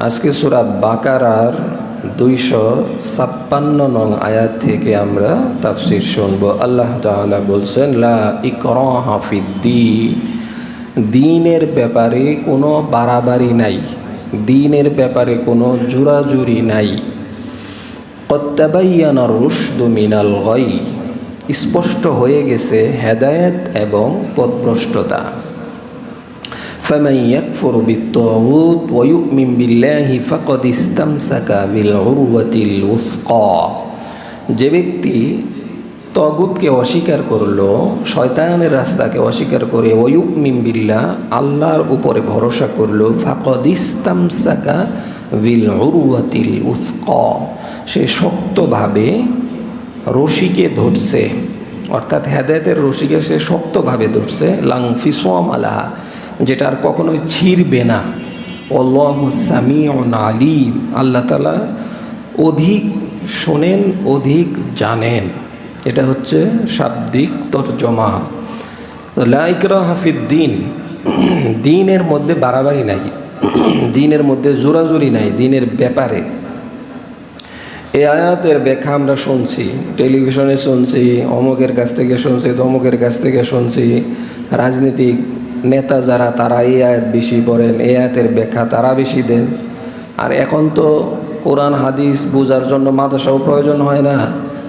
আজকে সুরা বাকারার দুইশো ছাপ্পান্ন নং আয়াত থেকে আমরা তাফসির শুনব। আল্লাহ তাআলা বলছেন, লা ইকরাহা হাফিদ্দি দিনের ব্যাপারে কোনো বাড়াবাড়ি নাই। দিনের ব্যাপারে কোনো জুরাজুরি নাই। কত্তাবাইয়ানা রুশদু মিনাল গই স্পষ্ট হয়ে গেছে হেদায়েত এবং পথভ্রষ্টতা فمن يكفر بالطاغوت ويؤمن بالله فقد استمسك بالعروة الوثقى যে ব্যক্তি তগুতকে অস্বীকার করলো শয়তানের রাস্তাকে অস্বীকার করে ওয়ুমিন বিল্লাহ আল্লাহর উপরে ভরসা করলো ফাকদ ইস্তামসাকা বিল উরুয়াতিল উস্ক সে শক্তভাবে রশিকে ধরছে অর্থাৎ হেদায়তের রশিকে সে শক্তভাবে ধরছে লাং ফিসোয়াম আলাহা যেটা আর কখনোই ছিঁড়বে না। অল্লাহ সামিউন আলিম। আল্লাহ তালা অধিক শোনেন, অধিক জানেন। এটা হচ্ছে শাব্দিক তর্জমা। তো লাইকরা হাফিদ দিন। দিনের মধ্যে বাড়াবাড়ি নাই। দিনের মধ্যে জোরাজুরি নাই দিনের ব্যাপারে। এই আয়াতের ব্যাখ্যা আমরা শুনছি, টেলিভিশনে শুনছি, অমুকের কাছ থেকে শুনছি, তমুকের কাছ থেকে শুনছি, রাজনীতিক নেতা যারা, তারা এই আয়াত বেশি পড়েন, এই আয়াতের ব্যাখ্যা তারা বেশি দেন। আর এখন তো কোরআন, হাদিস বোঝার জন্য মাদ্রাসাও প্রয়োজন হয় না,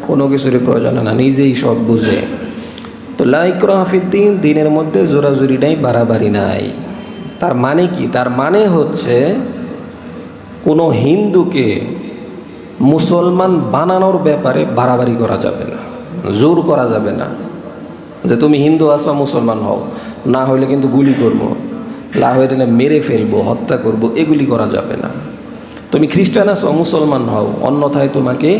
কোনো কিছুরই প্রয়োজন হয় না, নিজেই সব বুঝে। তো লাইক্র হাফিদ্দিন দিনের মধ্যে জোরাজুরি নাই, বাড়াবাড়ি নাই। তার মানে কি? তার মানে হচ্ছে, কোনো হিন্দুকে মুসলমান বানানোর ব্যাপারে বাড়াবাড়ি করা যাবে না, জোর করা যাবে না। যে তুমি হিন্দু আসো মুসলমান হও, না হইলে কিন্তু গুলি করব না হইলে মেরে ফেলব, হত্যা করব, এগুলি করা যাবে না। তুমি খ্রিস্টান আসো মুসলমান হও, অন্যথায় তোমাকে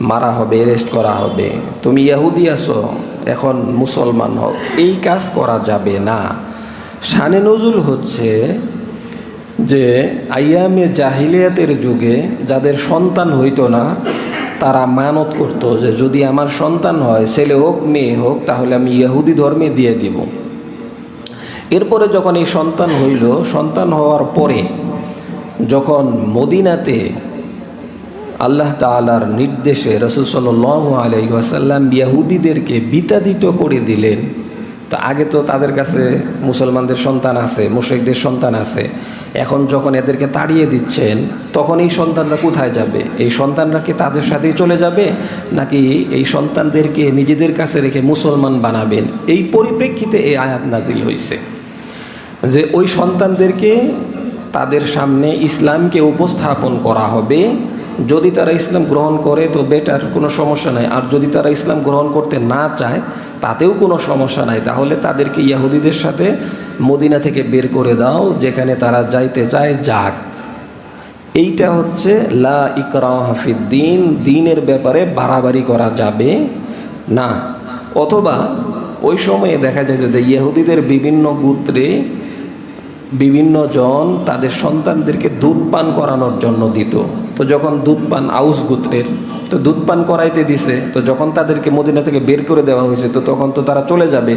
মারা হবে অ্যারেস্ট করা হবে। তুমি ইয়াহুদি আসো এখন মুসলমান হও, এই কাজ করা যাবে না। শানে নজুল হচ্ছে যে আইয়ামে জাহিলিয়াতের যুগে যাদের সন্তান হইতো না তারা মানত করত যে যদি আমার সন্তান হয়, ছেলে হোক, মেয়ে হোক, তাহলে আমি ইয়াহুদি ধর্মে দিয়ে দিব। এরপরে যখন এই সন্তান হইল, সন্তান হওয়ার পরে যখন মদিনাতে আল্লাহ তালার নির্দেশে রসুল সাল আলাইসাল্লাম ইয়াহুদিদেরকে বিতাদিত করে দিলেন তো আগে তো তাদের কাছে মুসলমানদের সন্তান আছে, মুশ্রিকদের সন্তান আছে। এখন যখন এদেরকে তাড়িয়ে দিচ্ছেন, তখন এই সন্তানরা কোথায় যাবে? এই সন্তানরা কি তাদের সাথেই চলে যাবে? নাকি এই সন্তানদেরকে নিজেদের কাছে রেখে মুসলমান বানাবেন? এই পরিপ্রেক্ষিতে এই আয়াত নাজিল হয়েছে যে ওই সন্তানদেরকে তাদের সামনে ইসলামকে উপস্থাপন করা হবে যদি তারা ইসলাম গ্রহণ করে, তো বেটার কোনো সমস্যা নাই। আর যদি তারা ইসলাম গ্রহণ করতে না চায়, তাতেও কোনো সমস্যা নাই। তাহলে তাদেরকে ইয়াহুদিদের সাথে মদিনা থেকে বের করে দাও, যেখানে তারা যাইতে চায়, যাক। এইটা হচ্ছে লা ইকরা হাফিদ্দিন দিনের ব্যাপারে বাড়াবাড়ি করা যাবে না। অথবা ওই সময়ে দেখা যায় যে ইহুদিদের বিভিন্ন গোত্রে বিভিন্ন জন তাদের সন্তানদেরকে দুধ পান করানোর জন্য দিত। তো যখন দুধ পান আউস গোত্রের, তো দুধ পান করাইতে দিছে, তো যখন তাদেরকে মদিনা থেকে বের করে দেওয়া হয়েছে, তো তখন তো তারা চলে যাবে।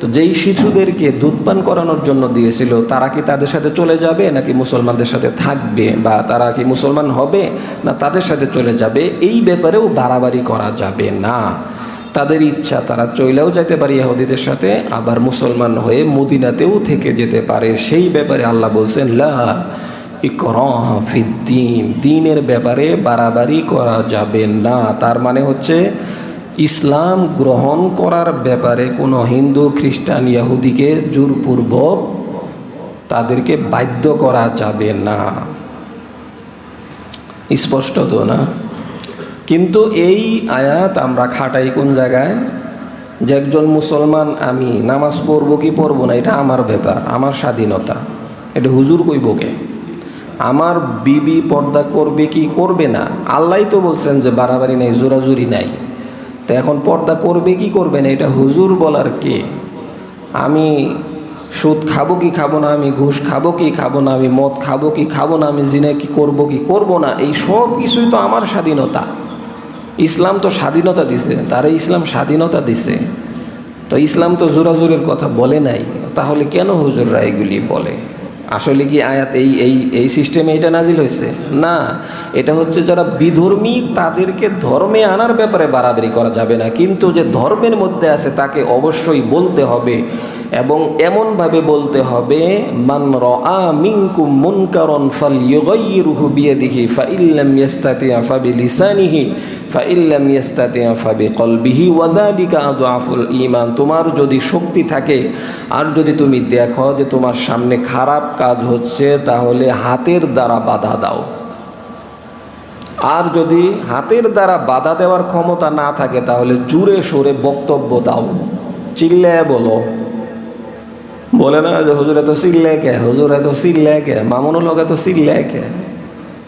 তো যেই শিশুদেরকে দুধ পান করানোর জন্য দিয়েছিল, তারা কি তাদের সাথে চলে যাবে, নাকি মুসলমানদের সাথে থাকবে, বা তারা কি মুসলমান হবে, না তাদের সাথে চলে যাবে? এই ব্যাপারেও বাড়াবাড়ি করা যাবে না। তাদের ইচ্ছা, তারা চইলেও যেতে পারে ইহুদিদের সাথে, আবার মুসলমান হয়ে মদিনাতেও থেকে যেতে পারে। সেই ব্যাপারে আল্লাহ বলছেন, লা ইকরফিদ্দিন দিনের ব্যাপারে বাড়াবাড়ি করা যাবে না। তার মানে হচ্ছে ইসলাম গ্রহণ করার ব্যাপারে কোনো হিন্দু, খ্রিস্টান ইয়াহুদিকে জোরপূর্বক তাদেরকে বাধ্য করা যাবে না। স্পষ্ট তো না? কিন্তু এই আয়াত আমরা খাটাই কোন জায়গায়? যে একজন মুসলমান, আমি নামাজ পড়ব কি পড়ব না, এটা আমার ব্যাপার, আমার স্বাধীনতা। এটা হুজুর কইবকে আমার বিবি পর্দা করবে কি করবে না? আল্লাহ তো বলছেন যে বাড়াবাড়ি নাই, জোরাজুরি নাই। তো এখন পর্দা করবে কি করবে না? এটা হুজুর বলার কে? আমি সুদ খাব কি খাব না? আমি ঘুষ খাব কি খাব না? আমি মদ খাব কি খাব না? আমি জিনে কি করব কি করব না? এই সব কিছুই তো আমার স্বাধীনতা। ইসলাম তো স্বাধীনতা দিছে, তারা ইসলাম স্বাধীনতা দিছে। তো ইসলাম তো জোরাজোরের কথা বলে নাই, তাহলে কেন হুজুররা এগুলি বলে? আসলে কি আয়াত এই এই এই সিস্টেমে এটা নাজিল হয়েছে? না, এটা হচ্ছে যারা বিধর্মী, তাদেরকে ধর্মে আনার ব্যাপারে বাড়াবাড়ি করা যাবে না। কিন্তু যে ধর্মের মধ্যে আছে, তাকে অবশ্যই বলতে হবে এবং এমনভাবে বলতে হবে, মান রা মিনকুম মুনকারন ফালইয়ুগাইয়িরহু বিয়াদিহি ফাইল্লাম ইয়াস্তাতি ফা বিলিসানিহি ফাইল্লাম ইয়াস্তাতি ফা বিকলবিহি, ওয়া যালিকা আদআফুল ঈমান। তোমার যদি শক্তি থাকে, আর যদি তুমি দেখো যে তোমার সামনে খারাপ কাজ হচ্ছে, তাহলে হাতের দ্বারা বাধা দাও। আর যদি হাতের দ্বারা বাধা দেওয়ার ক্ষমতা না থাকে, তাহলে জুড়ে সরে বক্তব্য দাও। চিল্লায় বলো। বলে না যে হুজুর এত চিল্লে কে? হুজুর এত চিল্লে কে? মামুনুল হক এত চিল্লে কে?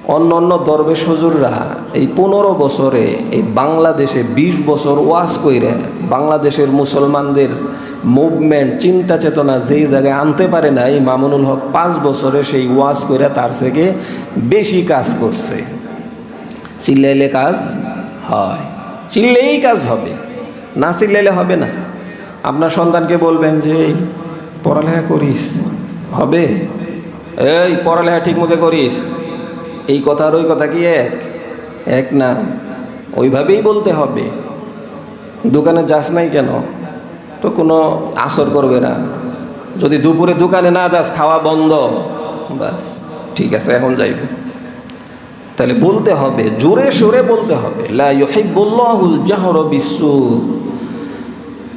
অন্য অন্য দরবেশ হুজুররা এই পনেরো বছরে এই বাংলাদেশে ২০ বছর ওয়াজ কইরে বাংলাদেশের মুসলমানদের মুভমেন্ট, চিন্তা চেতনা যেই জায়গায় আনতে পারে না এই মামুনুল হক পাঁচ বছরে সেই ওয়াজ কইরা তার থেকে বেশি কাজ করছে। চিল্লাইলে কাজ হয়। চিল্লেই কাজ হবে। না চিল্লাইলে হবে না। আপনার সন্তানকে বলবেন যে পড়ালেখা করিস। হবে? এই পড়ালেখা ঠিক মতো করিস। এই কথা ওই কথা কি এক? এক না, ওইভাবেই বলতে হবে। দোকানে যাস নাই কেন? তো কোনো আসর করবে না। যদি দুপুরে দোকানে না যাস, খাওয়া বন্ধ। বাস, ঠিক আছে, এখন যাইব। তাহলে বলতে হবে, জোরে সোরে বলতে হবে। লা ইউহিব্বুল্লাহুল জাহর বিসু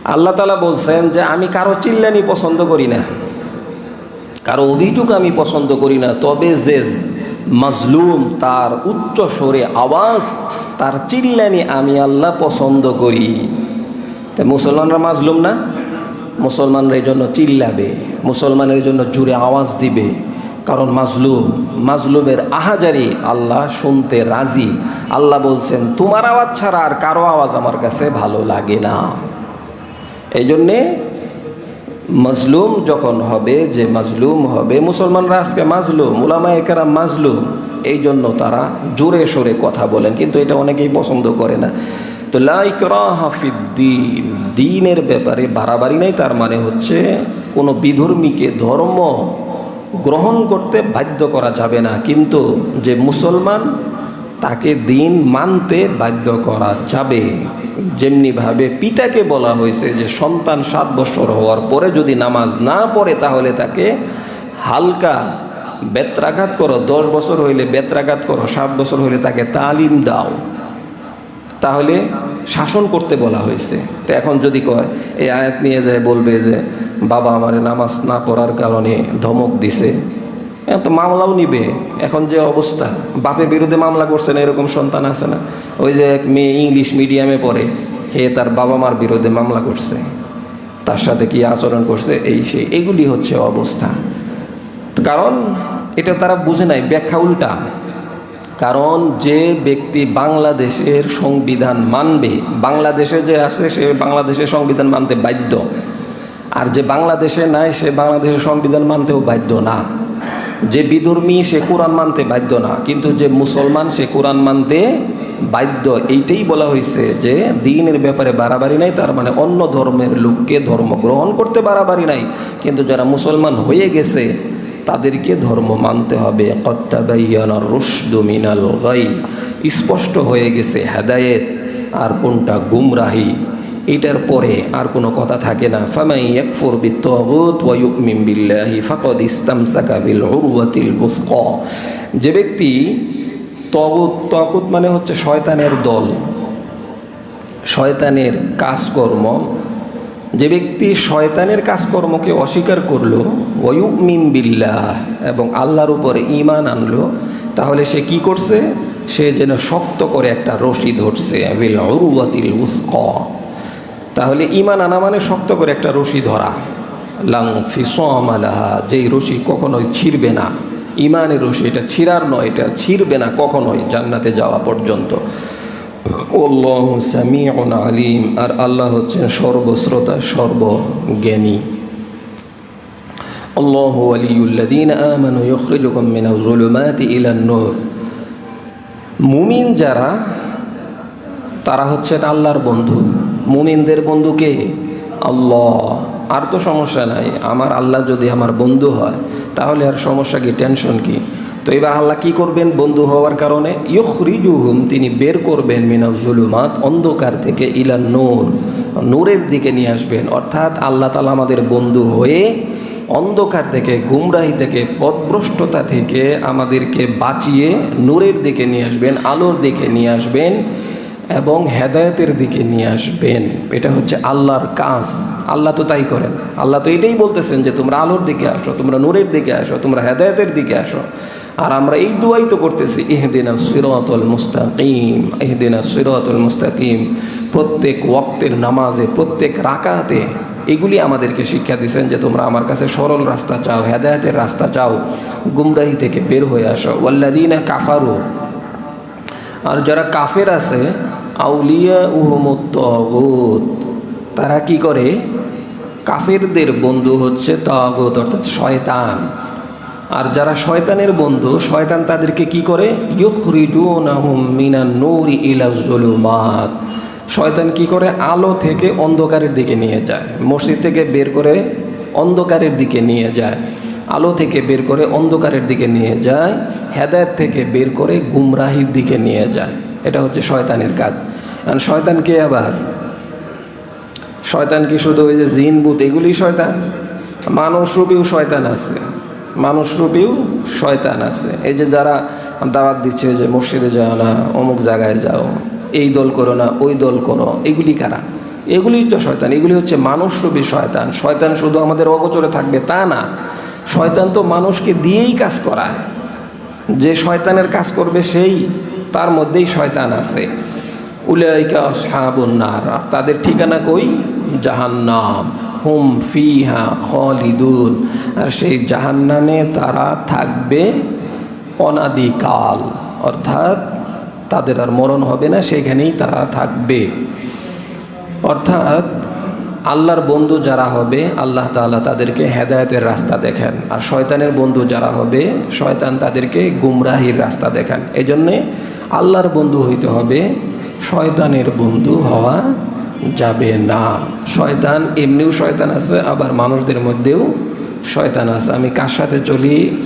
আল্লাহ তালা বলছেন যে আমি কারও চিল্লানি পছন্দ করি না। কারও অভিযোগ আমি পছন্দ করি না। তবে যে মাজলুম তার উচ্চ স্বরে আওয়াজ, তার চিল্লানি আমি আল্লাহ পছন্দ করি। তা মুসলমানরা মাজলুম না? মুসলমানরা এই জন্য চিল্লাবে। মুসলমানের জন্য জুড়ে আওয়াজ দিবে। কারণ মাজলুম, মাজলুমের আহাজারি আল্লাহ শুনতে রাজি। আল্লাহ বলছেন, তোমার আওয়াজ ছাড়া আর কারও আওয়াজ আমার কাছে ভালো লাগে না। এই জন্যে মজলুম যখন হবে, যে মাজলুম হবে, মুসলমানরা আজকে মাজলুম ওলামা একারা মাজলুম এই জন্য তারা জোরে সোরে কথা বলেন, কিন্তু এটা অনেকেই পছন্দ করে না। তো লাইকরা হাফিদ্দিন দিনের ব্যাপারে বাড়াবাড়ি নাই, তার মানে হচ্ছে কোনো বিধর্মীকে ধর্ম গ্রহণ করতে বাধ্য করা যাবে না। কিন্তু যে মুসলমান তাকে দিন মানতে বাধ্য করা যাবে। যেমনিভাবে পিতাকে বলা হয়েছে যে, সন্তান সাত বছর হওয়ার পরে যদি নামাজ না পড়ে, তাহলে তাকে হালকা বেত্রাঘাত করো। দশ বছর হইলে বেত্রাঘাত করো, সাত বছর হইলে তাকে তালিম দাও। তাহলে শাসন করতে বলা হয়েছে। তো এখন যদি কয়, এই আয়াত নিয়ে যায়, বলবে যে, বাবা আমার নামাজ না পড়ার কারণে ধমক দিছে। তো মামলাও নিবে। এখন যে অবস্থা, বাপের বিরুদ্ধে মামলা করছে না, এরকম সন্তান আছে না। ওই যে এক মেয়ে ইংলিশ মিডিয়ামে পড়ে হে তার বাবা মার বিরুদ্ধে মামলা করছে। তার সাথে কি আচরণ করছে, এই সেই, এগুলি হচ্ছে অবস্থা। কারণ, এটা তারা বুঝে নাই, ব্যাখ্যা উল্টা। কারণ যে ব্যক্তি বাংলাদেশের সংবিধান মানবে, বাংলাদেশে যে আছে, সে বাংলাদেশের সংবিধান মানতে বাধ্য। আর যে বাংলাদেশে নাই, সে বাংলাদেশের সংবিধান মানতেও বাধ্য না। যে বিধর্মী সে কোরআন মানতে বাধ্য না, কিন্তু যে মুসলমান সে কোরআন মানতে বাধ্য, এইটাই বলা হয়েছে যে দিনের ব্যাপারে বাড়াবাড়ি নাই, তার মানে অন্য ধর্মের লোককে ধর্ম গ্রহণ করতে বাড়াবাড়ি নাই। কিন্তু যারা মুসলমান হয়ে গেছে, তাদেরকে ধর্ম মানতে হবে। স্পষ্ট হয়ে গেছে হেদায়েত, আর কোনটা গুমরাহি। এটার পরে আর কোনো কথা থাকে না। ফামাই ইয়াকফুর বিত্তাগুত ওয়া ইউমিন বিল্লাহি ফাকাদ ইসতামসাকা বিল উরওয়াতিল বুসকা। যে ব্যক্তি তগুত তগুত মানে হচ্ছে শয়তানের দল, শয়তানের কাজকর্ম। যে ব্যক্তি শয়তানের কাজকর্মকে অস্বীকার করল ওয়ুমিন বিল্লাহ, এবং আল্লাহর উপরে ইমান আনলো, তাহলে সে কি করছে? সে যেন শক্ত করে একটা রশি ধরছে, বিল উরওয়াতিল উস্কা তাহলে ইমান আনা মানে শক্ত করে একটা রশি ধরা। লাং ফিসম আলাহা, যেই রশি কখনোই ছিঁড়বে না। ইমানের রশি, এটা ছিঁড়ার নয়, এটা ছিঁড়বে না কখনোই জান্নাতে যাওয়া পর্যন্ত। আলিম, আর আল্লাহ হচ্ছেন সর্বশ্রোতা, সর্বজ্ঞানী। জ্ঞানী আলিউল্লাদিন আমানু ইখরিজুকুম মিনাজ জুলুমাতি ইলান মুমিন যারা, তারা হচ্ছেন আল্লাহর বন্ধু। মুমিনদের বন্ধুকে আল্লাহ। আর তো সমস্যা নাই। আমার আল্লাহ যদি আমার বন্ধু হয়, তাহলে আর সমস্যা কি টেনশন কি? তো এবার আল্লাহ কি করবেন? বন্ধু হওয়ার কারণে ইয়খরিজুহুম তিনি বের করবেন মিনা জুলুমাত, অন্ধকার থেকে ইলা নূর। নূরের দিকে নিয়ে আসবেন। অর্থাৎ আল্লাহ তালা আমাদের বন্ধু হয়ে অন্ধকার থেকে, গুমরাহি থেকে, পথভ্রষ্টতা থেকে আমাদেরকে বাঁচিয়ে নূরের দিকে নিয়ে আসবেন, আলোর দিকে নিয়ে আসবেন। এবং হেদায়তের দিকে নিয়ে আসবেন। এটা হচ্ছে আল্লাহর কাজ। আল্লাহ তো তাই করেন। আল্লাহ তো এটাই বলতেছেন যে তোমরা আলোর দিকে আসো, তোমরা নূরের দিকে আসো, তোমরা হেদায়তের দিকে আসো। আর আমরা এই দুয়াই তো করতেছি, ইহদিনা সিরাতুল মুস্তাকিম, ইহদিনা সিরাতুল মুস্তাকিম। প্রত্যেক ওয়াক্তের নামাজে, প্রত্যেক রাকাতে এগুলি আমাদেরকে শিক্ষা দিচ্ছেন যে তোমরা আমার কাছে সরল রাস্তা চাও, হেদায়তের রাস্তা চাও, গুমরাহি থেকে বের হয়ে আসো। ওয়াল্লাদিনা কাফারু। আর যারা কাফের আছে আউলিয়া উহমুত তারা কি করে? কাফেরদের বন্ধু হচ্ছে তাগুত, অর্থাৎ শয়তান। আর যারা শয়তানের বন্ধু, শয়তান তাদেরকে কি করে? শয়তান কি করে? আলো থেকে অন্ধকারের দিকে নিয়ে যায়। মসজিদ থেকে বের করে অন্ধকারের দিকে নিয়ে যায়। আলো থেকে বের করে অন্ধকারের দিকে নিয়ে যায়। হেদায়ত থেকে বের করে গুমরাহির দিকে নিয়ে যায়। এটা হচ্ছে শয়তানের কাজ। আর শয়তান কে আবার? শয়তান কি শুধু ওই যে জিন বুত এগুলি শয়তান? মানুষরূপীও শয়তান আছে। মানুষরূপীও শয়তান আছে। এই যে যারা দাওয়াত দিচ্ছে যে মসজিদে যাও না, অমুক জায়গায় যাও, এই দল করো না, ওই দল করো, এগুলি কারা? এগুলি তো শয়তান, এগুলি হচ্ছে মানুষরূপী শয়তান। শয়তান শুধু আমাদের অগোচরে থাকবে, তা না। শয়তান তো মানুষকে দিয়েই কাজ করায়। যে শয়তানের কাজ করবে সেই। তার মধ্যেই শয়তান আছে। উলাইকা আসহাবুন্নার তাদের ঠিকানা কই? জাহান্নাম। হুম ফিহা খলিদুন। আর সেই জাহান্নামে তারা থাকবে অনাদিকাল। অর্থাৎ তাদের আর মরণ হবে না, সেখানেই তারা থাকবে। অর্থাৎ আল্লাহর বন্ধু যারা হবে, আল্লাহ তাআলা তাদেরকে হেদায়তের রাস্তা দেখেন। আর শয়তানের বন্ধু যারা হবে, শয়তান তাদেরকে গুমরাহির রাস্তা দেখান। এই জন্যে আল্লাহর বন্ধু হইতে হবে, শয়তানের বন্ধু হওয়া যাবে না। শয়তান, এমনিও শয়তান আছে, আবার মানুষদের মধ্যেও শয়তান আছে। আমি কার সাথে চলি,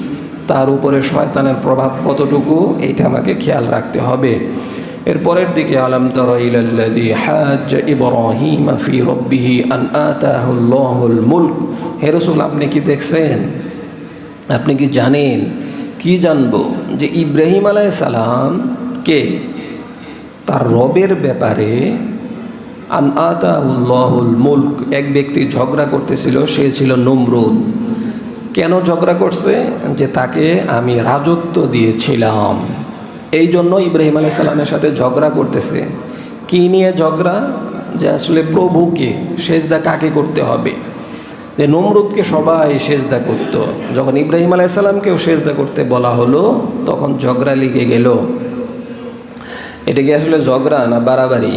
তার উপরে শয়তানের প্রভাব কতটুকু, এইটা আমাকে খেয়াল রাখতে হবে। এরপরের দিকে, আলম তরাইলাল্লাযী হাজ্জ ইব্রাহিম ফি রাব্বিহি আন মুলক। হে আপনি কি দেখছেন? আপনি কি জানেন? কি জানব? যে ইব্রাহিম আলাইহিস সালাম কে? তার রবের ব্যাপারে আন আতাহুল্লাহুল মুলক, এক ব্যক্তি ঝগড়া করতেছিল, সে ছিল নমরুদ। কেন ঝগড়া করছে? যে তাকে আমি রাজত্ব দিয়েছিলাম। এই জন্য ইব্রাহিম আলাই সালামের সাথে ঝগড়া করতেছে। কি নিয়ে ঝগড়া? যে আসলে প্রভুকে, সেজদা কাকে করতে হবে? যে নমরুদকে সবাই সেজদা করত। যখন ইব্রাহিম আলাইসাল্লামকেও সেজদা করতে বলা হলো, তখন ঝগড়া লেগে গেল। এটা কি আসলে ঝগড়া না বাড়াবাড়ি?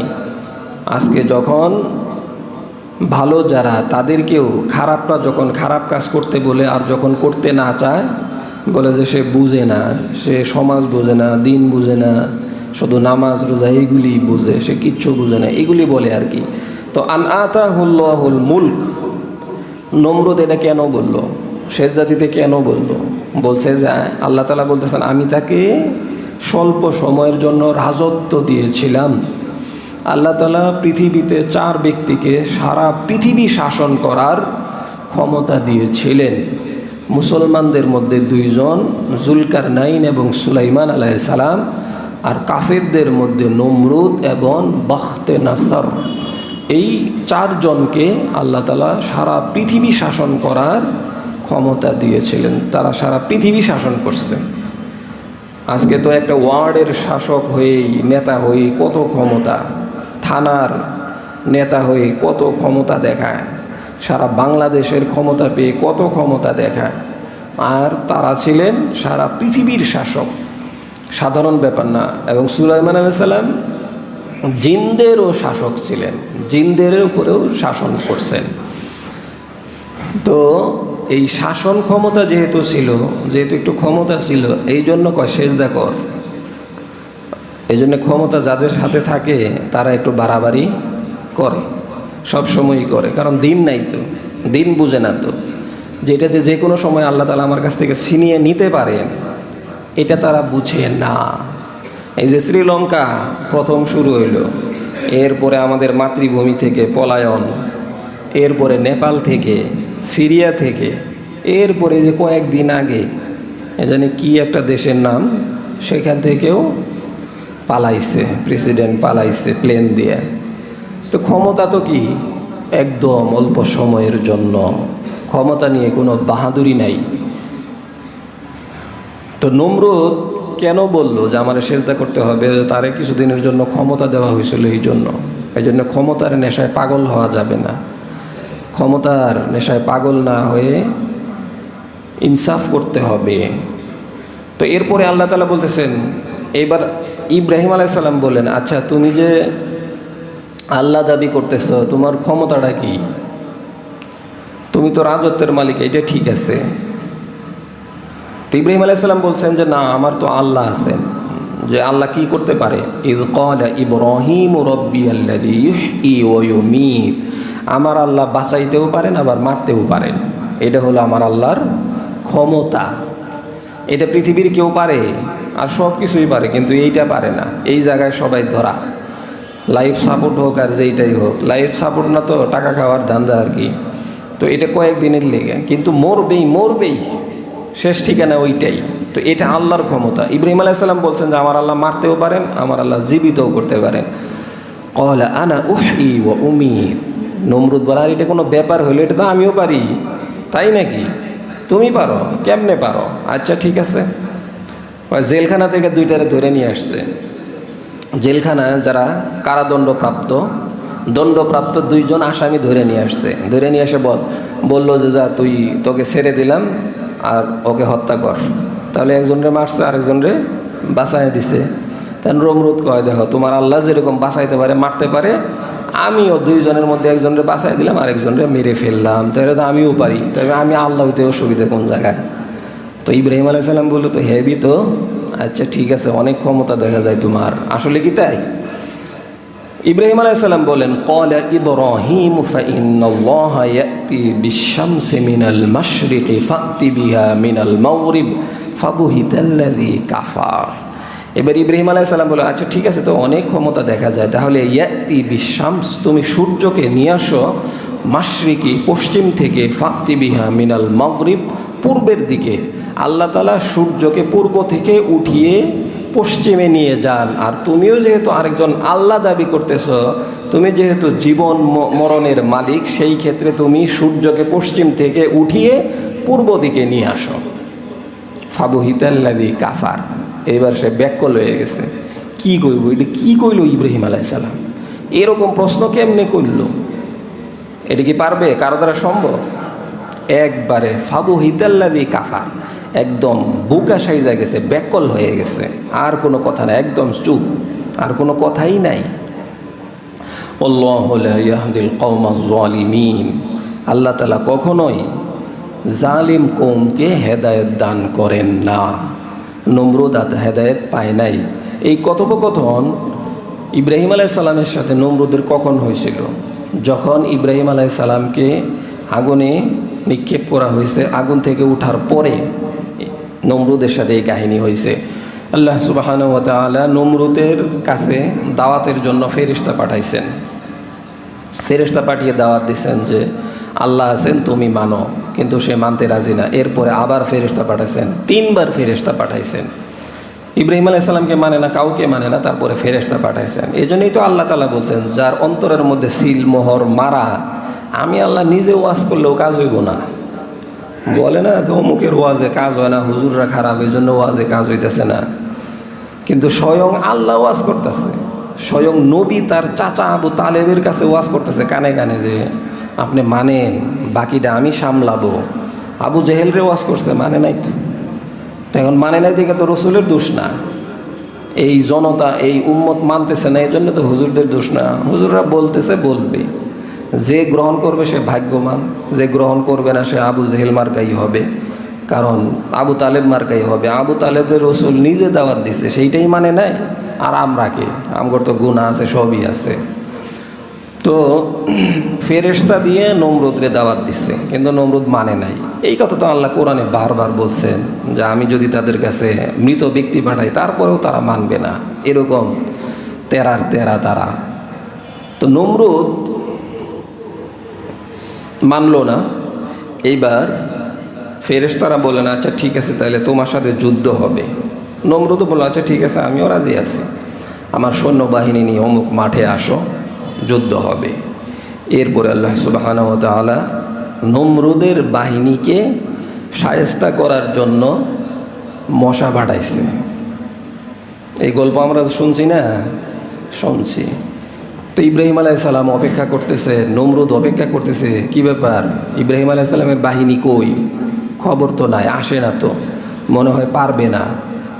আজকে যখন ভালো যারা, তাদেরকেও খারাপরা যখন খারাপ কাজ করতে বলে আর যখন করতে না চায়, বলে যে সে বুঝে না, সে সমাজ বোঝে না, দিন বুঝে না, শুধু নামাজ, রোজা এইগুলি বুঝে, সে কিচ্ছু বুঝে না, এগুলি বলে আর কি। তো আন আতা আতাহুল্লাহুল মুল্ক, নমরুদ এটা কেন বলল? শেষ জাতিতে কেন বলল? বলছে যে আল্লাহ তালা বলতেছেন, আমি তাকে স্বল্প সময়ের জন্য রাজত্ব দিয়েছিলাম। আল্লাহ তালা পৃথিবীতে চার ব্যক্তিকে সারা পৃথিবী শাসন করার ক্ষমতা দিয়েছিলেন। মুসলমানদের মধ্যে দুইজন জুলকার নাইন এবং সুলাইমান সালাম আর কাফেরদের মধ্যে নমরুদ এবং বখতে নাসর। এই চারজনকে আল্লাহ তালা সারা পৃথিবী শাসন করার ক্ষমতা দিয়েছিলেন। তারা সারা পৃথিবী শাসন করছে। আজকে তো একটা ওয়ার্ডের শাসক হয়েই নেতা হয়েই কত ক্ষমতা, থানার নেতা হয়ে কত ক্ষমতা দেখায়, সারা বাংলাদেশের ক্ষমতা পেয়ে কত ক্ষমতা দেখায়। আর তারা ছিলেন সারা পৃথিবীর শাসক, সাধারণ ব্যাপার না। এবং সুলাইমান আলাইসাল্লাম জিনদেরও শাসক ছিলেন, জিনদের উপরেও শাসন করছেন। তো এই শাসন ক্ষমতা যেহেতু ছিল, যেহেতু একটু ক্ষমতা ছিল, এই জন্য কয় সেজদা কর। এই জন্য ক্ষমতা যাদের সাথে থাকে, তারা একটু বাড়াবাড়ি করে, সব সময়ই করে, কারণ দিন নাই তো, দিন বুঝে না তো। যেটা যে যে কোনো সময় আল্লাহ তালা আমার কাছ থেকে ছিনিয়ে নিতে পারেন এটা তারা বুঝে না। এই যে শ্রীলঙ্কা প্রথম শুরু হইল, এরপরে আমাদের মাতৃভূমি থেকে পলায়ন, এরপরে নেপাল থেকে সিরিয়া থেকে। এরপরে যে কয়েকদিন আগে জানি কি একটা দেশের নাম, সেখান থেকেও পালাইছে, প্রেসিডেন্ট পালাইছে প্লেন দিয়ে। তো ক্ষমতা তো কি? একদম অল্প সময়ের জন্য। ক্ষমতা নিয়ে কোনো বাহাদুরি নাই। তো নমরুদ কেন বলল যে আমার সেজদা করতে হবে তারে কিছুদিনের জন্য ক্ষমতা দেওয়া হয়েছিল এই জন্য? এই জন্য ক্ষমতার নেশায় পাগল হওয়া যাবে না। ক্ষমতার নেশায় পাগল না হয়ে ইনসাফ করতে হবে। তো এরপরে আল্লাহ তালা বলতেছেন, এইবার ইব্রাহিম আলাইসাল্লাম বলেন আচ্ছা তুমি যে আল্লাহ দাবি করতেছ, তোমার ক্ষমতাটা কি? তুমি তো রাজত্বের মালিক, এটা ঠিক আছে। তো ইব্রাহিম আলাইসাল্লাম বলছেন যে, না, আমার তো আল্লাহ আছেন, যে আল্লাহ কি করতে পারে? ইদ কল ইব্রাহিম রব্বি ওয়ুমিত আমার আল্লাহ বাঁচাইতেও পারেন, আবার মারতেও পারেন। এটা হলো আমার আল্লাহর ক্ষমতা। এটা পৃথিবীর কেউ পারে, আর সব কিছুই পারে, কিন্তু এইটা পারে না। এই জায়গায় সবাই ধরা। লাইফ সাপোর্ট হোক আর যেইটাই হোক লাইফ সাপোর্ট না তো টাকা খাওয়ার ধান্দা আর কি। তো এটা কয়েকদিনের লেগে। কিন্তু মরবেই মরবেই। শেষ ঠিকানা ওইটাই। তো এটা আল্লাহর ক্ষমতা। ইব্রাহিম আলাইসাল্লাম বলছেন যে, আমার আল্লাহ মারতেও পারেন, আমার আল্লাহ জীবিতও করতে পারেন। কহলা আনা উহ ই ও উমির। নমরুদ বলার এটা কোনো ব্যাপার হলো? এটা তো আমিও পারি। তাই নাকি? তুমি পারো? কেমনে পারো? আচ্ছা ঠিক আছে। জেলখানা থেকে দুইটারে ধরে নিয়ে আসছে। জেলখানা যারা কারাদণ্ডপ্রাপ্ত, দণ্ডপ্রাপ্ত দুইজন আসামি ধরে নিয়ে আসছে। ধরে নিয়ে এসে বল, বলল যে, যা, তুই তোকে ছেড়ে দিলাম আর ওকে হত্যা কর। তাহলে একজনরে মারছে, আরেকজনরে বাঁচাই দিছে। তাই রমরুদ কয়, দেখো, তোমার আল্লাহ যেরকম বাঁচাইতে পারে, মারতে পারে আমিও দুইজনের মধ্যে একজনরে বাঁচাই দিলাম, আরেকজনরে মেরে ফেললাম। তাহলে তো আমিও পারি। তবে আমি আল্লাহ হইতে অসুবিধা কোন জায়গায়? তো ইব্রাহিম আলাইসাল্লাম বলল, তো হেবি তো? আচ্ছা ঠিক আছে, অনেক ক্ষমতা দেখা যায় তোমার। আসলে কি তাই? ইব্রাহিম আলাইসাল্লাম বলেন কল ইব্রাহিম ফাইন্নাল্লাহ ইয়াতি বিশামসি মিনাল মাশরিকি ফাতি বিহা মিনাল মাগরিব ফাবুহিতাল্লাযী কাফার। এবার ইব্রাহিম আলাইসাল্লাম বলে আচ্ছা ঠিক আছে তো, অনেক ক্ষমতা দেখা যায়। তাহলে ইয়াতি বিশামস, তুমি সূর্যকে নিয়ে আসো মাশরিকি, পশ্চিম থেকে ফাতি বিহা মিনাল মাগরিব, পূর্বের দিকে। আল্লাহ তালা সূর্যকে পূর্ব থেকে উঠিয়ে পশ্চিমে নিয়ে যান। আর তুমিও যেহেতু আরেকজন আল্লাহ দাবি করতেছ, তুমি যেহেতু জীবন মরণের মালিক, সেই ক্ষেত্রে তুমি সূর্যকে পশ্চিম থেকে উঠিয়ে পূর্ব দিকে নিয়ে আসো। ফাবুহিতাল্লাদি কাফার। এইবার সে ব্যাকল হয়ে গেছে। কি কইব? এটা কি কইল ইব্রাহিম আলাইসাল্লাম এরকম প্রশ্ন কেমনে করল? এটা কি পারবে? কারও দ্বারা সম্ভব? একবারে ফাবু হিতাল্লাদি কাফার। একদম বুকা সাইজা গেছে ব্যাকল হয়ে গেছে। আর কোনো কথা নাই, একদম চুপ। আর কোনো কথাই নাই। আল্লাহ তালা কখনোই জালিম কৌমকে হেদায়ত দান করেন না। নমরুদ হেদায়ত পায় নাই। এই কথোপকথন ইব্রাহিম আলাই সালামের সাথে নমরুদের কখন হয়েছিল? যখন ইব্রাহিম আলাই সালামকে আগুনে নিক্ষেপ করা হয়েছে, আগুন থেকে উঠার পরে নমরুদের সাথে এই কাহিনী হয়েছে। আল্লাহ সুবাহান তালা নমরুদের কাছে দাওয়াতের জন্য ফেরিস্তা পাঠাইছেন। ফেরিস্তা পাঠিয়ে দাওয়াত দিচ্ছেন যে, আল্লাহ আছেন, তুমি মানো। কিন্তু সে মানতে রাজি না। এরপরে আবার ফেরিস্তা পাঠাইছেন, তিনবার ফেরিস্তা পাঠাইছেন। ইব্রাহিম আলাইসাল্লামকে মানে না, কাউকে মানে না, তারপরে ফেরেস্তা পাঠাইছেন। এই জন্যই তো আল্লাহ তালা বলছেন, যার অন্তরের মধ্যে সিল, মোহর, মারা, আমি আল্লাহ নিজে ওয়াজ করলেও কাজ হইব না। বলে না যে অমুকের ওয়াজে কাজ হয় না, হুজুররা খারাপ এই জন্য ওয়াজে কাজ হইতেছে না। কিন্তু স্বয়ং আল্লাহ ওয়াজ করতেছে। স্বয়ং নবী তার চাচা আবু তালেবের কাছে ওয়াজ করতেছে কানে কানে যে আপনি মানেন, বাকিটা আমি সামলাবো। আবু জেহেলরে ওয়াজ করছে মানে নাই তো। এখন মানে নাই দেখে তো রসুলের দোষ না। এই জনতা, এই উম্মত মানতেছে না এই জন্য তো হুজুরদের দোষ না। হুজুররা বলতেছে, বলবে। যে গ্রহণ করবে সে ভাগ্যমান, যে গ্রহণ করবে না সে আবু জেহেল মার্কাই হবে। কারণ আবু তালেব মার্কাই হবে। আবু তালেবের রসুল নিজে দাওয়াত দিছে, সেইটাই মানে নাই। আর আমরা কে? আমগর তো গুণা আছে, সবই আছে। তো ফেরেশতা দিয়ে নমরুদরে দাওয়াত দিচ্ছে কিন্তু নমরুদ মানে নাই। এই কথা তো আল্লাহ কোরআনে বারবার বলছেন যে আমি যদি তাদের কাছে মৃত ব্যক্তি পাঠাই, তারপরেও তারা মানবে না। এরকম তেরার তেরা তারা। তো নমরুদ মানলো না। এইবার ফেরেশতারা বললেন আচ্ছা ঠিক আছে, তাহলে তোমার সাথে যুদ্ধ হবে। নমরুদও বলল আচ্ছা ঠিক আছে, আমিও রাজি আছি। আমার সৈন্যবাহিনী নিয়ে অমুক মাঠে আসো। যুদ্ধ হবে। এরপরে আল্লাহ সুবাহান তালা নমরুদের বাহিনীকে সায়স্তা করার জন্য মশা পাঠাইছে। এই গল্প আমরা শুনছি না? শুনছি। তো ইব্রাহিম আলাইসাল্লাম অপেক্ষা করতেছে, নমরুদ অপেক্ষা করতেছে, কি ব্যাপার? ইব্রাহিম আলাইসাল্লামের বাহিনী কই? খবর তো নাই, আসে না তো, মনে হয় পারবে না।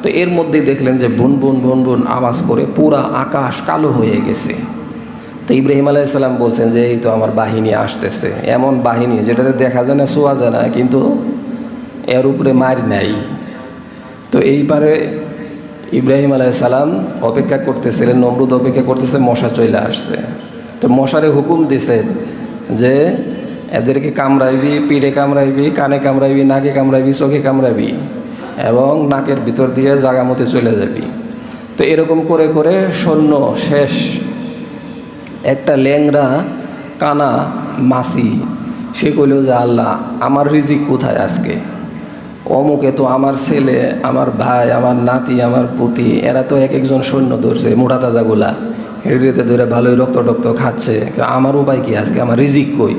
তো এর মধ্যে দেখলেন যে বুন বুন বুন বুন আওয়াজ করে পুরা আকাশ কালো হয়ে গেছে। তো ইব্রাহিম আলাইসাল্লাম বলছেন যে, এই তো আমার বাহিনী আসতেছে। এমন বাহিনী যেটাতে দেখা যায় না শোয়া যায় না, কিন্তু এর উপরে মার নাই। তো এইবারে ইব্রাহিম আলাইসাল্লাম অপেক্ষা করতেছিলেন, নমরুদ অপেক্ষা করতেছে, মশা চলে আসছে। তো মশারে হুকুম দিছেন যে, এদেরকে কামড়াইবি, পিঠে কামড়াইবি, কানে কামড়াইবি, নাকে কামড়াইবি, চোখে কামড়াবি এবং নাকের ভিতর দিয়ে জাগা মতে চলে যাবি। তো এরকম করে করে সৈন্য শেষ একটা ল্যাংরা কানা মাসি, সে কইল যে, আল্লাহ, আমার রিজিক কোথায় আজকে? অমুকে তো আমার ছেলে, আমার ভাই, আমার নাতি, আমার পুতি, এরা তো এক একজন সৈন্য ধরছে, মোটা তাজাগুলা হেঁড়িতে ধরে ভালোই রক্ত টক্ত খাচ্ছে আমার উপায় কি আজকে? আমার রিজিক কই?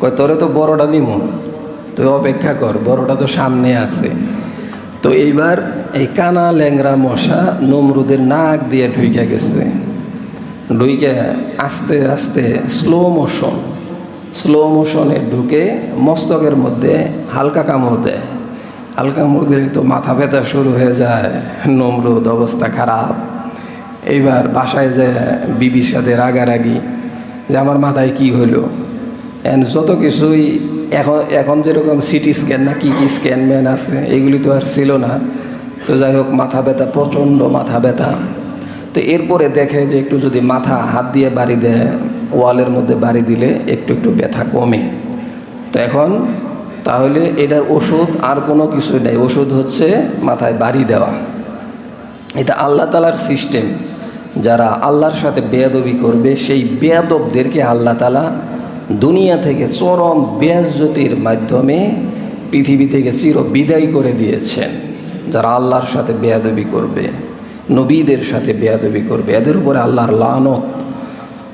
কই তোরে তো বড়টা নিম। তুই অপেক্ষা কর, বড়টা তো সামনে আছে। তো এইবার এই কানা ল্যাংরা মশা নমরুদের নাক দিয়ে ঢুইকে গেছে। ঢুইকে আস্তে আস্তে স্লো মোশন স্লো মোশনে ঢুকে মস্তকের মধ্যে হালকা কামড় দেয়। হালকা কামড় দিলে তো মাথা ব্যথা শুরু হয়ে যায়, নমরুদ অবস্থা খারাপ। এইবার বাসায় যে বিবির সাথে রাগারাগি যে আমার মাথায় কি হইল? এন যত কিছুই এখন এখন যেরকম সিটি স্ক্যান না কি কি স্ক্যান ম্যান আছে, এগুলি তো আর ছিল না। তো যাই হোক, মাথা ব্যথা, প্রচণ্ড মাথা ব্যথা। তো এরপরে দেখে যে একটু যদি মাথা, হাত দিয়ে বাড়ি দেয়, ওয়ালের মধ্যে বাড়ি দিলে একটু একটু ব্যথা কমে। তো এখন তাহলে এটার ওষুধ আর কোনো কিছুই নেই। ওষুধ হচ্ছে মাথায় বাড়ি দেওয়া। এটা আল্লাহ তালার সিস্টেম। যারা আল্লাহর সাথে বেয়াদবি করবে, সেই বেয়াদবদেরকে আল্লাহ তালা দুনিয়া থেকে চরম বেয়াজ্যোতির মাধ্যমে পৃথিবী থেকে চির বিদায় করে দিয়েছেন। যারা আল্লাহর সাথে বেয়াদবি করবে। নবীদের সাথে বেয়াদবি করবে। এদের উপরে আল্লাহর লানত।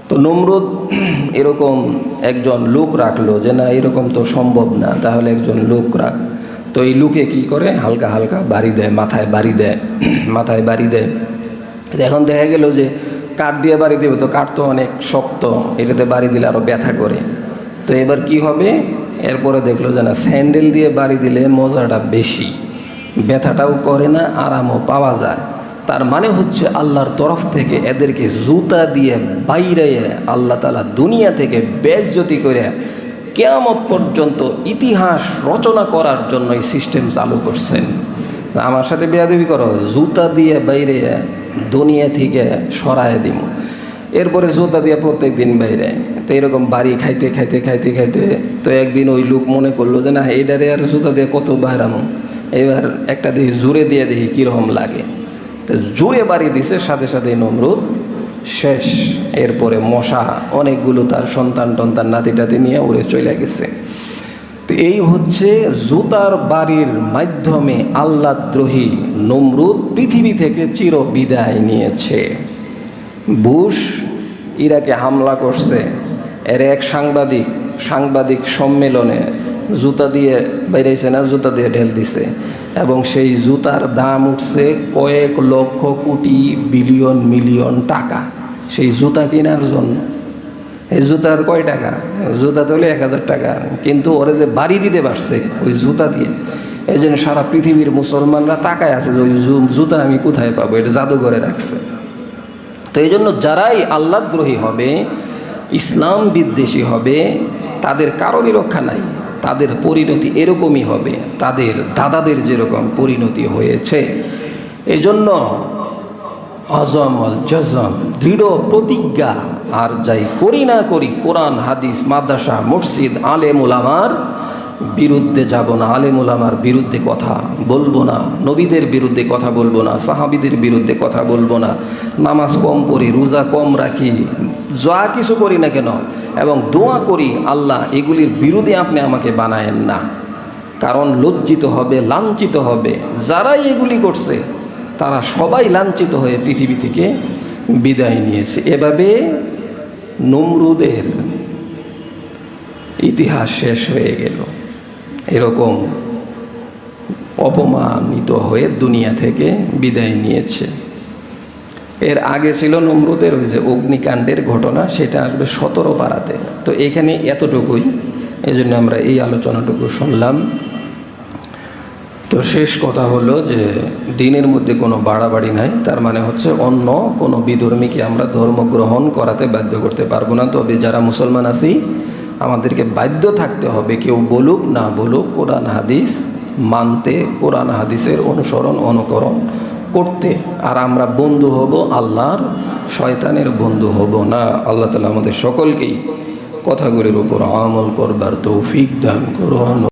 তো নমরুদ এরকম একজন লোক রাখল যে, না, এরকম তো সম্ভব না, তাহলে একজন লোক রাখ। তো এই লোকে কি করে? হালকা হালকা বাড়ি দেয়, মাথায় বাড়ি দেয়, মাথায় বাড়ি দেয়। এখন দেখা গেল যে, কাঠ দিয়ে বাড়ি দেবে, তো কাঠ তো অনেক শক্ত, এটাতে বাড়ি দিলে আরও ব্যথা করে। তো এবার কি হবে? এরপরে দেখল যে, না, স্যান্ডেল দিয়ে বাড়ি দিলে মজাটা বেশি, ব্যথাটাও করে না, আরামও পাওয়া যায়। তার মানে হচ্ছে আল্লাহর তরফ থেকে এদেরকে জুতা দিয়ে বাইরে আল্লাহ তালা দুনিয়া থেকে বেজ্জতি করে কেয়ামত পর্যন্ত ইতিহাস রচনা করার জন্য এই সিস্টেম চালু করছেন। আমার সাথে বেয়াদবি করো, জুতা দিয়ে বাইরে দুনিয়া থেকে সরায় দিব। এরপরে জুতা দিয়ে প্রত্যেক দিন বাইরে। তো এরকম বাড়ি খাইতে খাইতে খাইতে খাইতে তো একদিন ওই লোক মনে করল যে, না এইটারে আর জুতা দিয়ে কত বাইরানো এবার একটা দেখি জুড়ে দিয়ে দেখি কীরকম লাগে। তো জুড়ে বাড়ি দিছে, সাথে সাথে নমরুদ শেষ। এরপরে মশা অনেকগুলো তার সন্তান টন্তান নাতি টাতি নিয়ে উড়ে চলে গেছে। তো এই হচ্ছে জুতার বাড়ির মাধ্যমে আল্লাদ্রোহী নমরুদ পৃথিবী থেকে চির বিদায় নিয়েছে। বুশ ইরাকে হামলা করছে। এর এক সাংবাদিক সাংবাদিক সম্মেলনে জুতা দিয়ে বেরিয়েছে না, জুতা দিয়ে ঢেল দিছে। এবং সেই জুতার দাম উঠছে কয়েক লক্ষ কোটি বিলিয়ন মিলিয়ন টাকা। সেই জুতা কেনার জন্য। এই জুতার কয় টাকা? জুতা তো হলে এক হাজার টাকা। কিন্তু ওরা যে বাড়ি দিতে পারছে ওই জুতা দিয়ে। এই জন্য সারা পৃথিবীর মুসলমানরা তাকায় আছে যে ওই জুতা আমি কোথায় পাবো? এটা জাদুঘরে রাখছে। তো এই জন্য যারাই আল্লাদ্রোহী হবে, ইসলাম বিদ্বেষী হবে, তাদের কারোরই রক্ষা নাই। তাদের পরিণতি এরকমই হবে। তাদের দাদাদের যেরকম পরিণতি হয়েছে। এজন্য হজমল জজম, দৃঢ় প্রতিজ্ঞা আর যাই করি না করি, কোরআন, হাদিস, মাদ্রাসা, মসজিদ, আলেমুল আমার বিরুদ্ধে যাব না আলেমুল আমার বিরুদ্ধে কথা বলব না, নবীদের বিরুদ্ধে কথা বলব না, সাহাবিদের বিরুদ্ধে কথা বলব না, নামাজ কম পড়ি, রোজা কম রাখি, যা কিছু করি না কেন, এবং দোয়া করি, আল্লাহ, এগুলির বিরুদ্ধে আপনি আমাকে বানায়েন না। কারণ লজ্জিত হবে, লাঞ্ছিত হবে, যারাই এগুলি করছে, তারা সবাই লাঞ্ছিত হয়ে পৃথিবী থেকে বিদায় নিয়েছে। এভাবে নমরুদের ইতিহাস শেষ হয়ে গেল। এরকম অপমানিত হয়ে দুনিয়া থেকে বিদায় নিয়েছে। এর আগে ছিল নমরুদের ওই যে অগ্নিকাণ্ডের ঘটনা, সেটা আসবে সতেরো পাড়াতে। তো এখানে এতটুকুই এই জন্য আমরা এই আলোচনাটুকু শুনলাম। তো শেষ কথা হলো যে, দিনের মধ্যে কোনো বাড়াবাড়ি নাই, তার মানে হচ্ছে অন্য কোনো বিধর্মীকে আমরা ধর্ম গ্রহণ করাতে বাধ্য করতে পারব না। তবে যারা মুসলমান আছি আমাদেরকে বাধ্য থাকতে হবে কেউ বলুক না বলুক কোরআন হাদিস মানতে, কোরআন হাদিসের অনুসরণ, অনুকরণ করতে। আর আমরা বন্ধু হব আল্লাহর, শয়তানের বন্ধু হব না। আল্লাহ তালা আমাদের সকলকেই কথাগুলির উপর আমল করবার তৌফিক দান করুন।